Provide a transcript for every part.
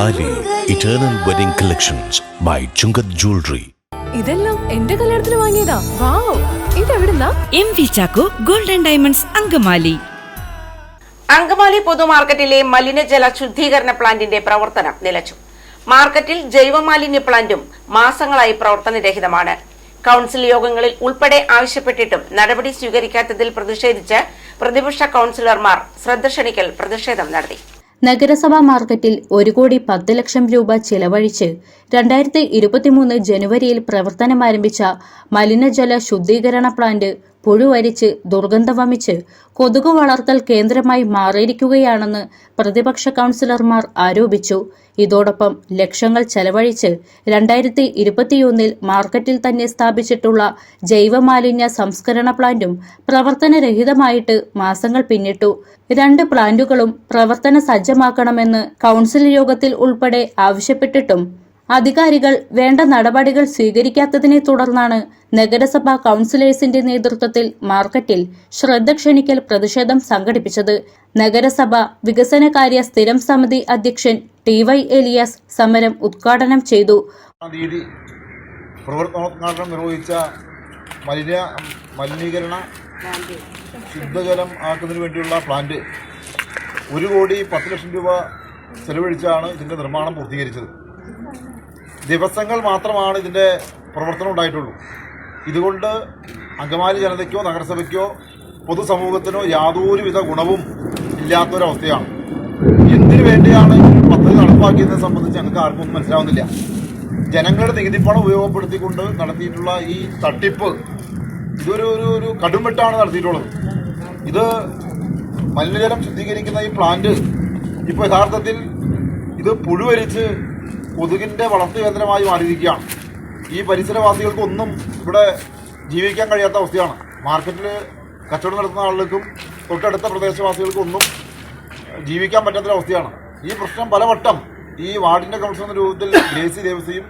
താലി eternal wedding collections by Chungath jewellery ഇതെല്ലാം എന്റെ കല്യാണത്തിന് വാങ്ങിയതാ. Wow ഇതെവിടുന്നാ? M V Chacko golden diamonds Angamaly. Angamaly പൊതുമാർക്കറ്റിലെ മലിനജല ശുദ്ധീകരണ പ്ലാന്റിന്റെ പ്രവർത്തനം നിലച്ചു. മാർക്കറ്റിൽ ജൈവമാലിന്യ പ്ലാന്റും മാസങ്ങളായി പ്രവർത്തനരഹിതമാണ്. കൌൺസിൽ യോഗങ്ങളിൽ ഉൾപ്പെടെ ആവശ്യപ്പെട്ടിട്ടും നടപടി സ്വീകരിക്കാത്തതിൽ പ്രതിഷേധിച്ച് പ്രതിപക്ഷ കൌൺസിലർമാർ ശ്രദ്ധ ക്ഷണിക്കൽ പ്രതിഷേധം നടത്തി. നഗരസഭാ മാർക്കറ്റിൽ ഒരു കോടി പത്ത് ലക്ഷം രൂപ ചെലവഴിച്ച് രണ്ടായിരത്തി ഇരുപത്തിമൂന്ന് ജനുവരിയിൽ പ്രവർത്തനമാരംഭിച്ച മലിനജല ശുദ്ധീകരണ പ്ലാന്റ് പുഴുവരിച്ച് ദുർഗന്ധം വമിച്ച് കൊതുക് വളർത്തൽ കേന്ദ്രമായി മാറിയിരിക്കുകയാണെന്ന് പ്രതിപക്ഷ കൗൺസിലർമാർ ആരോപിച്ചു. ഇതോടൊപ്പം ലക്ഷങ്ങൾ ചെലവഴിച്ച് രണ്ടായിരത്തി ഇരുപത്തിയൊന്നിൽ മാർക്കറ്റിൽ തന്നെ സ്ഥാപിച്ചിട്ടുള്ള ജൈവമാലിന്യ സംസ്കരണ പ്ലാന്റും പ്രവർത്തനരഹിതമായിട്ട് മാസങ്ങൾ പിന്നിട്ടു. രണ്ട് പ്ലാന്റുകളും പ്രവർത്തന സജ്ജമാക്കണമെന്ന് കൗൺസിൽ യോഗത്തിൽ ഉൾപ്പെടെ ആവശ്യപ്പെട്ടിട്ടും അധികാരികൾ വേണ്ട നടപടികൾ സ്വീകരിക്കാത്തതിനെ തുടർന്നാണ് നഗരസഭാ കൌൺസിലേഴ്സിന്റെ നേതൃത്വത്തിൽ മാർക്കറ്റിൽ ശ്രദ്ധ ക്ഷണിക്കൽ പ്രതിഷേധം സംഘടിപ്പിച്ചത്. നഗരസഭ വികസനകാര്യ സ്ഥിരം സമിതി അധ്യക്ഷൻ ടി വൈ എലിയാസ് സമരം ഉദ്ഘാടനം ചെയ്തു. മലിനീകരണ ശുദ്ധജലം ആക്കുന്നതിന് വേണ്ടിയുള്ള പ്ലാന്റ് ഒരു കോടി പത്ത് ലക്ഷം രൂപ ചെലവഴിച്ചാണ് ഇതിന്റെ നിർമ്മാണം പൂർത്തീകരിച്ചത്. ദിവസങ്ങൾ മാത്രമാണ് ഇതിന്റെ പ്രവർത്തനം ഉണ്ടായിട്ടുള്ളൂ. ഇതുകൊണ്ട് അങ്കമാലി ജനതയ്ക്കോ നഗരസഭയ്ക്കോ പൊതുസമൂഹത്തിനോ യാതൊരുവിധ ഗുണവും ഇല്ലാത്തൊരവസ്ഥയാണ്. എന്തിനു വേണ്ടിയാണ് പദ്ധതി നടപ്പാക്കിയതിനെ സംബന്ധിച്ച് ഞങ്ങൾക്ക് ആർക്കും ഒന്നും മനസ്സിലാവുന്നില്ല. ജനങ്ങളുടെ നികുതിപ്പണം ഉപയോഗപ്പെടുത്തിക്കൊണ്ട് നടത്തിയിട്ടുള്ള ഈ തട്ടിപ്പ് ഇതൊരു ഒരു ഒരു കടുംവെട്ടാണ് നടത്തിയിട്ടുള്ളത്. ഇത് മലിനജലം ശുദ്ധീകരിക്കുന്ന ഈ പ്ലാന്റ് ഇപ്പോൾ യഥാർത്ഥത്തിൽ ഇത് പുഴുവരിച്ച് കൊതുകിന്റെ വളർത്തു കേന്ദ്രമായി മാറിയിരിക്കുകയാണ്. ഈ പരിസരവാസികൾക്ക് ഒന്നും ഇവിടെ ജീവിക്കാൻ കഴിയാത്ത അവസ്ഥയാണ്. മാർക്കറ്റിൽ കച്ചവടം നടത്തുന്ന ആളുകൾക്കും തൊട്ടടുത്ത പ്രദേശവാസികൾക്കും ഒന്നും ജീവിക്കാൻ പറ്റാത്തൊരവസ്ഥയാണ് ഈ പ്രശ്നം പലവട്ടം ഈ വാർഡിന്റെ കൗൺസിൽ എന്ന രൂപത്തിൽ ഗ്രേസി ദേവസ്യം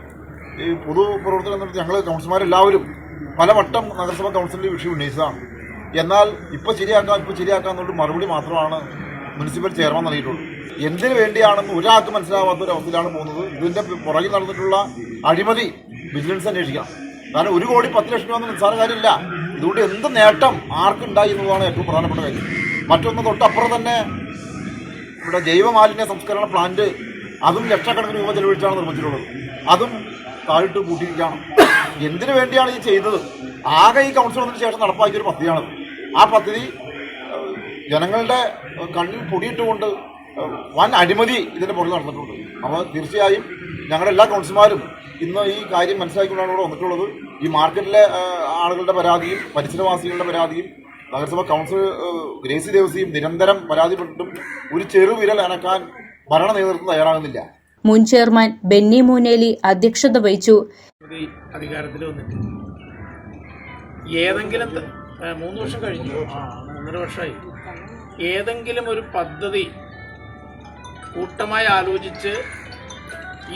ഈ പൊതുപ്രവർത്തനം എന്ന ഞങ്ങൾ കൗൺസിലർമാരെല്ലാവരും പലവട്ടം നഗരസഭാ കൗൺസിലിൽ വിഷയം ഉന്നയിച്ചതാണ്. എന്നാൽ ഇപ്പോൾ ശരിയാക്കാം ഇപ്പോൾ ശരിയാക്കാം എന്നുള്ള മറുപടി മാത്രമാണ് മുനിസിപ്പൽ ചെയർമാൻ നൽകിയിട്ടുള്ളൂ എന്തിനു വേണ്ടിയാണെന്ന് ഒരാൾക്ക് മനസ്സിലാവാത്ത ഒരു അവസ്ഥയിലാണ് പോകുന്നത്. ഇതിന്റെ പുറകിൽ നടന്നിട്ടുള്ള അഴിമതി വിജിലൻസ് അന്വേഷിക്കണം കാരണം ഒരു കോടി പത്ത് ലക്ഷം രൂപ ഒന്നും നിസ്സാര കാര്യമില്ല. ഇതുകൊണ്ട് എന്ത് നേട്ടം ആർക്കുണ്ടായി എന്നതാണ് ഏറ്റവും പ്രധാനപ്പെട്ട കാര്യം. മറ്റൊന്ന് തൊട്ടപ്പുറം തന്നെ ഇവിടെ ജൈവമാലിന്യ സംസ്കരണ പ്ലാന്റ് അതും ലക്ഷക്കണക്കിന് രൂപ ചെലവഴിച്ചാണ് നിർമ്മിച്ചിട്ടുള്ളത്. അതും താഴിട്ട് കൂട്ടിയിരിക്കുകയാണ് എന്തിനു വേണ്ടിയാണ് ഈ ചെയ്തത്? ആകെ ഈ കൗൺസിൽ വന്നതിന് ശേഷം നടപ്പാക്കിയ ഒരു പദ്ധതിയാണ് ആ പദ്ധതി ജനങ്ങളുടെ കണ്ണിൽ പൊടിയിട്ടുകൊണ്ട് വൻ അഴിമതി ഇതിന്റെ പുറത്ത് നടന്നിട്ടുണ്ട്. അപ്പോൾ തീർച്ചയായും ഞങ്ങളുടെ എല്ലാ കൗൺസിലർമാരും ഇന്ന് ഈ കാര്യം മനസ്സിലാക്കിക്കൊണ്ടാണ് ഇവിടെ വന്നിട്ടുള്ളത്. ഈ മാർക്കറ്റിലെ ആളുകളുടെ പരാതിയും പരിസരവാസികളുടെ പരാതിയും നഗരസഭ കൗൺസിൽ ഗ്രേസി ദേവസിയും നിരന്തരം പരാതിപ്പെട്ടിട്ടും ഒരു ചെറുവിരൽ അനക്കാൻ ഭരണ നേതൃത്വം തയ്യാറാകുന്നില്ല. മുൻ ചെയർമാൻ ബെന്നി മൂനേലി അധ്യക്ഷത വഹിച്ചു. അധികാരത്തിൽ വന്നിട്ട് ഏതെങ്കിലും മൂന്ന് വർഷം കഴിഞ്ഞു. മൂന്നര വർഷമായി. ഏതെങ്കിലും ഒരു പദ്ധതി കൂട്ടമായി ആലോചിച്ച്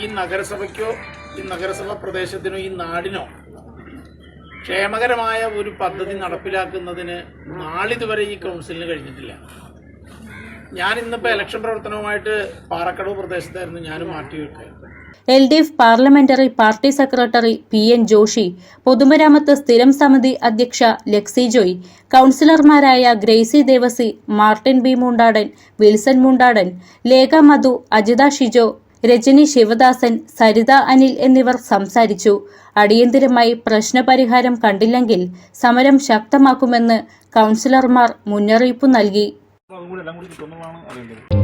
ഈ നഗരസഭയ്ക്കോ ഈ നഗരസഭ പ്രദേശത്തിനോ ഈ നാടിനോ ക്ഷേമകരമായ ഒരു പദ്ധതി നടപ്പിലാക്കുന്നതിന് നാളിതുവരെ ഈ കൗൺസിലിന് കഴിഞ്ഞിട്ടില്ല. ഞാൻ ഇന്നിപ്പോ ഇലക്ഷൻ പ്രവർത്തനവുമായിട്ട് പാറക്കടവ് പ്രദേശത്തായിരുന്നു ഞാൻ മാറ്റി വെക്കുന്നത് L D F parliamentary party secretary P N Joshi പൊതുമരാമത്ത് സ്ഥിരം സമിതി അധ്യക്ഷ Lexie Joy കൌൺസിലർമാരായ Gracy Devasi Martin B Mundadan Wilson Mundadan Lekha Madhu Ajitha Shijo Rajani Sivadasan Saritha Anil എന്നിവർ സംസാരിച്ചു. അടിയന്തിരമായി പ്രശ്നപരിഹാരം കണ്ടില്ലെങ്കിൽ സമരം ശക്തമാക്കുമെന്ന് കൌൺസിലർമാർ മുന്നറിയിപ്പ് നൽകി. അതും കൂടി എല്ലാം കൂടി കിട്ടുന്നതാണ് അറിയേണ്ടത്